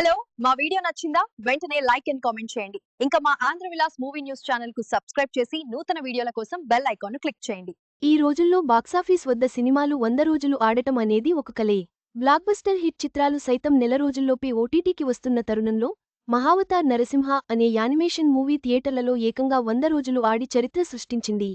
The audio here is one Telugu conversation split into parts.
హలో మా వీడియో నచ్చిందా? వెంటనే లైక్ అండ్ కామెంట్ చేయండి. ఇంకా మా ఆంధ్ర విలాస్ మూవీ న్యూస్ ఛానల్కు సబ్స్క్రైబ్ చేసి నూతన వీడియోల కోసం బెల్ ఐకాన్ క్లిక్ చేయండి. ఈ రోజుల్లో బాక్సాఫీస్ వద్ద సినిమాలు వంద రోజులు ఆడటం అనేది ఒక కలే. బ్లాక్బస్టర్ హిట్ చిత్రాలు సైతం నెల రోజుల్లోపే ఓటీటీకి వస్తున్న తరుణంలో మహావతార్ నరసింహ అనే యానిమేషన్ మూవీ థియేటర్లలో ఏకంగా వంద రోజులు ఆడి చరిత్ర సృష్టించింది.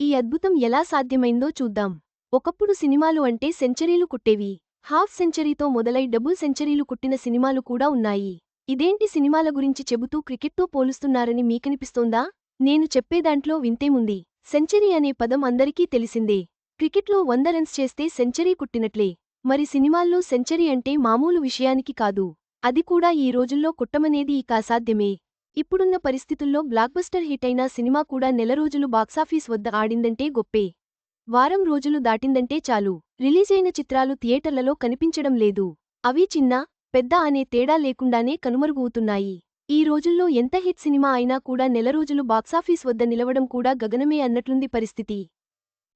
ఈ అద్భుతం ఎలా సాధ్యమైందో చూద్దాం. ఒకప్పుడు సినిమాలు అంటే సెంచరీలు కుట్టేవి. హాఫ్ సెంచరీతో మొదలై డబుల్ సెంచరీలు కుట్టిన సినిమాలు కూడా ఉన్నాయి. ఇదేంటి సినిమాల గురించి చెబుతూ క్రికెట్తో పోలుస్తున్నారని మీకనిపిస్తోందా? నేను చెప్పేదాంట్లో వింతేముంది సెంచరీ అనే పదం అందరికీ తెలిసిందే. క్రికెట్లో వంద రన్స్ చేస్తే సెంచరీ కుట్టినట్లే. మరి సినిమాల్లో సెంచరీ అంటే మామూలు విషయానికి కాదు. అది కూడా ఈ రోజుల్లో కుట్టమనేది ఇక అసాధ్యమే. ఇప్పుడున్న పరిస్థితుల్లో బ్లాక్బస్టర్ హిట్ అయిన సినిమా కూడా నెల రోజులు బాక్సాఫీస్ వద్ద ఆడిందంటే గొప్పే. వారం రోజులు దాటిందంటే చాలు. రిలీజైన చిత్రాలు థియేటర్లలో కనిపించడం లేదు. అవి చిన్న పెద్ద అనే తేడా లేకుండానే కనుమరుగుతున్నాయి ఈ రోజుల్లో ఎంత హిట్ సినిమా అయినా కూడా నెల రోజులు బాక్సాఫీస్ వద్ద నిలవడం కూడా గగనమే అన్నట్లుంది పరిస్థితి.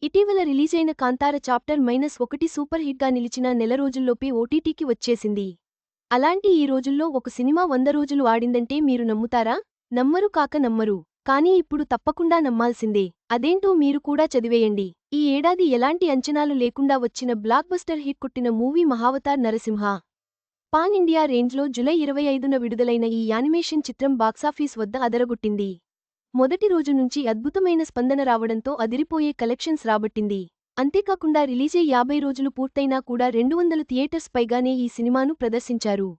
ఇటీవల రిలీజైన కాంతార చాప్టర్ మైనస్ ఒకటి సూపర్ హిట్గా నిలిచిన నెల రోజుల్లోపే ఓటీటీకి వచ్చేసింది. అలాంటి ఈ రోజుల్లో ఒక సినిమా వంద రోజులు ఆడిందంటే మీరు నమ్ముతారా? నమ్మరు కాక నమ్మరు. కానీ ఇప్పుడు తప్పకుండా నమ్మాల్సిందే. అదేంటో మీరు కూడా చదివేయండి. ఈ ఏడాది ఎలాంటి అంచనాలు లేకుండా వచ్చిన బ్లాక్బస్టర్ హిట్ కొట్టిన movie Mahavatar Narasimha. Pan India రేంజ్లో జులై ఇరవై ఐదున విడుదలైన ఈ యానిమేషన్ చిత్రం బాక్సాఫీస్ వద్ద అదరగొట్టింది. మొదటి రోజు నుంచి అద్భుతమైన స్పందన రావడంతో అదిరిపోయే కలెక్షన్స్ రాబట్టింది. అంతేకాకుండా రిలీజే యాభై రోజులు పూర్తయినా కూడా రెండు వందల థియేటర్స్ పైగానే ఈ సినిమాను ప్రదర్శించారు.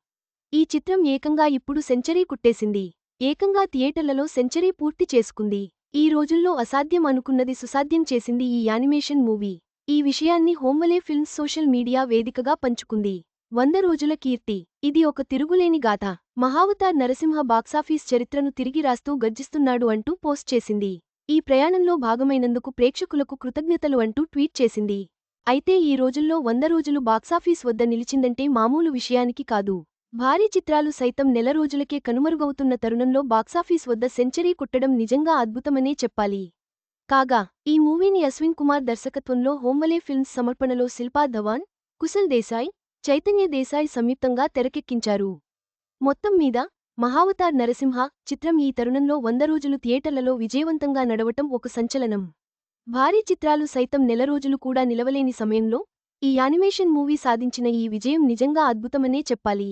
ఈ చిత్రం ఏకంగా ఇప్పుడు సెంచరీ కుట్టేసింది. ఏకంగా థియేటర్లలో సెంచరీ పూర్తి చేసుకుంది. ఈ రోజుల్లో అసాధ్యం అనుకున్నది సుసాధ్యం చేసింది ఈ యానిమేషన్ మూవీ. ఈ విషయాన్ని హోంవలే ఫిల్మ్స్ సోషల్ మీడియా వేదికగా పంచుకుంది. వంద రోజుల కీర్తి. ఇది ఒక తిరుగులేని గాథ. మహావతార్ నరసింహ బాక్సాఫీస్ చరిత్రను తిరిగి రాస్తూ గర్జిస్తున్నాడు అంటూ పోస్ట్ చేసింది. ఈ ప్రయాణంలో భాగమైనందుకు ప్రేక్షకులకు కృతజ్ఞతలు అంటూ ట్వీట్ చేసింది. అయితే ఈ రోజుల్లో వంద రోజులు బాక్సాఫీస్ వద్ద నిలిచిందంటే మామూలు విషయానికి కాదు. భారీ చిత్రాలు సైతం నెల రోజులకే కనుమరుగవుతున్న తరుణంలో బాక్సాఫీస్ వద్ద సెంచరీ కుట్టడం నిజంగా అద్భుతమనే చెప్పాలి. కాగా ఈ మూవీని అశ్విన్ కుమార్ దర్శకత్వంలో హోమ్మలే ఫిల్మ్స్ సమర్పణలో శిల్పా ధవాన్ కుశల్ దేశాయ్ చైతన్య దేశాయ్ సంయుక్తంగా తెరకెక్కించారు. మొత్తం మీద మహావతార్ నరసింహ చిత్రం ఈ తరుణంలో వంద రోజులు థియేటర్లలో విజయవంతంగా నడవటం ఒక సంచలనం. భారీ చిత్రాలు సైతం నెల రోజులు కూడా నిలవలేని సమయంలో ఈ యానిమేషన్ మూవీ సాధించిన ఈ విజయం నిజంగా అద్భుతమనే చెప్పాలి.